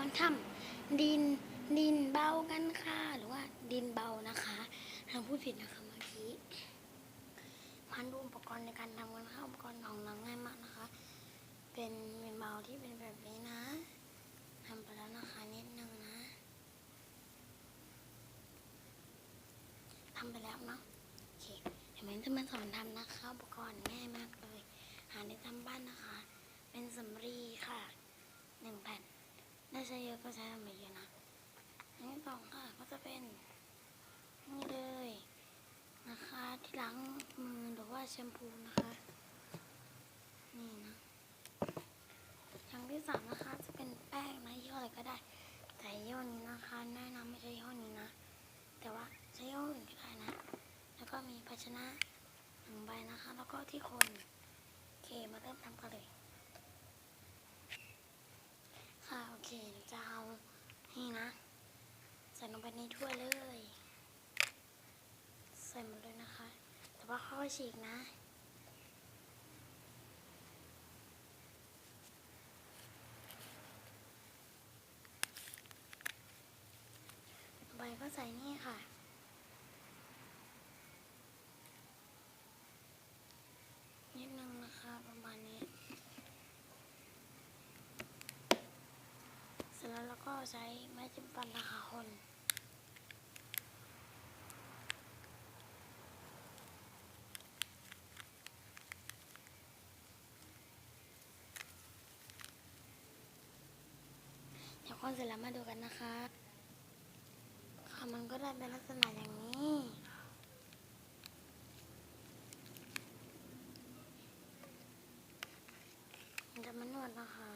อนทำดินดินเบากันค่ะ หรือว่าดินเบานะคะทางพูดผิดนะคะเมื่อกี้มาดูอุปกรณ์ในการทำกันค่ะอุปกรณ์ของเราง่ายมากนะคะ เป็นดินเบาที่เป็นแบบนี้นะทำไปแล้วนะคะนิดนึงนะทำไปแล้วเนาะโอเคเดี๋ยวมันจะมาสอนทำนะคะอุปกรณ์ง่ายมากเลย หาในทำบ้านนะคะ เป็นสำลีค่ะหนึ่งแผ่น ได้ใช้เย อะก็ใช้ทำไปเยอะนะ อันที่สองค่ะก็จะเป็นนี่เลยนะคะที่ล้างมือหรือว่าแชมพูนะคะ นี่นะอย่างที่สามนะคะจะเป็นแป้งนะยี่ห้ออะไรก็ได้ แต่ยี่ห้อนี้นะคะแนะนำไม่ใช่ยี่ห้อนี้นะ แต่ว่าใช้ยี่ห้ออื่นก็ได้นะ แล้วก็มีภาชนะหนึ่งใบนะคะ แล้วก็ที่คนเคมาเริ่มทำกันเลย ค่ะโอเคเดี๋ยวจะเอานี่นะ ในถ้วยเลย ใส่หมดเลยนะคะ แต่ว่าค่อยฉีกนะต่อไปก็ใส่นี่ค่ะนิดนึงนะคะประมาณนี้ เสร็จแล้วเราก็ใช้ไม้จิ้มฟันนะคะคน เดี๋ยวคนเสร็จแล้วมาดูกันนะคะค่ะมันก็ได้เป็นลักษณะอย่างนี้มันจะมานวดนะคะ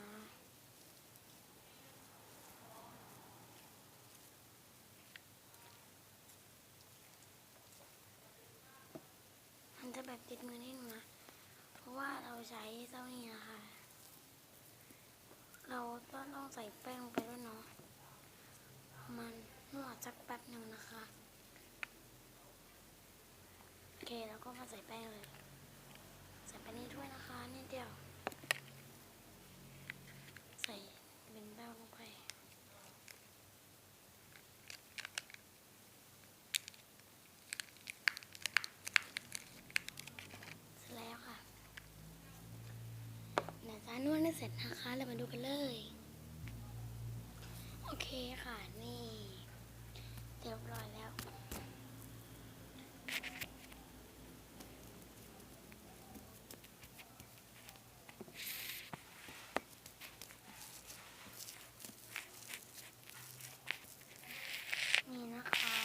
มันจะแบบติดมือนิดนึงนะ เพราะว่าเราใช้เจ้านี่นะคะ เราก็ต้องใส่แป้งลงไปด้วยเนาะ มันนวดสักแป๊บหนึ่งนะคะ โอเค แล้วก็มาใส่แป้งเลย ใส่ไปนี่ด้วยนะคะนิดเดียว ใส่เป็นแป้งลงไป เสร็จแล้วค่ะเดี๋ยวจะนวดให้เส ร็จนะคะเรามาดูกันเลย โอเคค่ะนี่เรียบร้อยแล้ว นี่นะคะ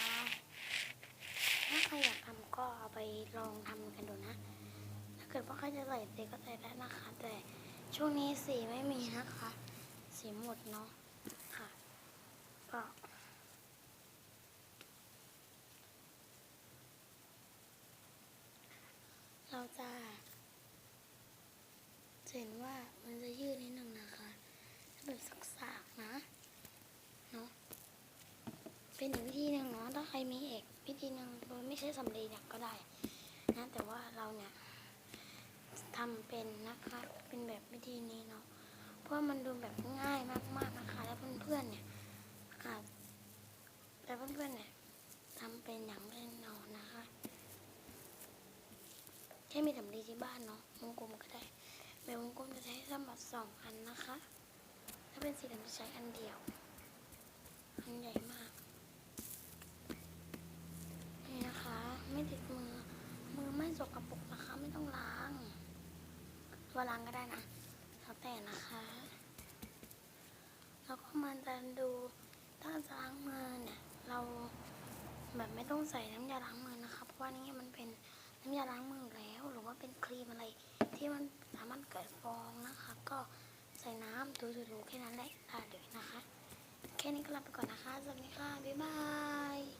ถ้าใครอยากทำก็เอาไปลองทำกันดูนะ ถ้าเกิดว่าใครจะใส่สีก็ใส่ได้นะคะแต่ ช่วงนี้สีไม่มีนะคะ สีหมดเนาะค่ะ ก็เราจะเห็นว่ามันจะยืดนิดนึงนะคะแบบสักๆนะเนาะเป็นอีกวิธีหนึ่งเนาะถ้าใครมีเอกวิธีหนึ่งโดยไม่ใช้สำลีเนี่ยก็ได้นะแต่ว่าเราเนี่ย ทำเป็นนะคะ เป็นแบบวิธีนี้เนาะ เพราะมันดูแบบง่ายมากๆนะคะ แล้วเพื่อนๆเนี่ยอาจแต่เพื่อนๆเนี่ยทำเป็นอย่างแน่นอนนะคะแค่มีสำลีที่บ้านเนาะวงกลมก็ได้แบบวงกลมจะใช้สำหรับสองอันนะคะ ถ้าเป็นสีดำจะใช้อันเดียว อันใหญ่มาก นี่นะคะ ไม่ติดมือ มือไม่สกปรกนะคะ ไม่ต้องล้าง ว่าล้างก็ได้นะแล้วแต่นะคะ แล้วก็มันจะดูถ้าจะล้างมือเนี่ยเราแบบไม่ต้องใส่น้ำยาล้างมือนะคะ เพราะว่านี่มันเป็นน้ำยาล้างมือแล้ว หรือว่าเป็นครีมอะไร ที่มันสามารถเกิดฟองนะคะ ก็ใส่น้ำดูๆๆแค่นั้นแหละได้เลยนะคะ แค่นี้ก็ลาไปก่อนนะคะ สวัสดีค่ะ บ๊ายบาย